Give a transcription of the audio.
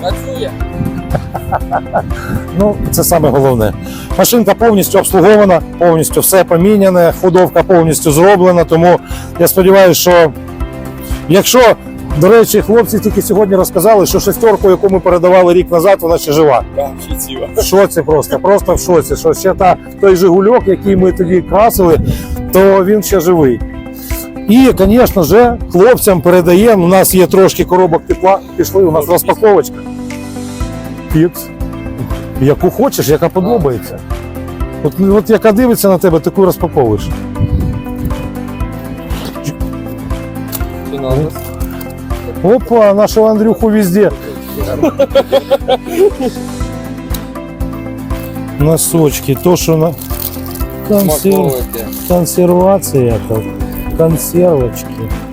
Працює. Ну, це саме головне. Машинка повністю обслугована, повністю все поміняне, ходовка повністю зроблена. Тому я сподіваюся, що якщо, до речі, хлопці тільки сьогодні розказали, що шестерку, яку ми передавали рік назад, вона ще жива. Так, ще ціла. В шоці просто, просто в шоці. Що ще та, той Жигульок, який ми тоді красили, то він ще живий. І, звісно ж, хлопцям передаємо. У нас є трошки коробок тепла. Пішли, у нас розпаковочка. Фікс. Яку хочеш, яка подобається. От, от яка дивиться на тебе, таку розпаковуєш. Опа, нашого Андрюху везде. Носочки, то, що на консерв... Консервація. Консервочки.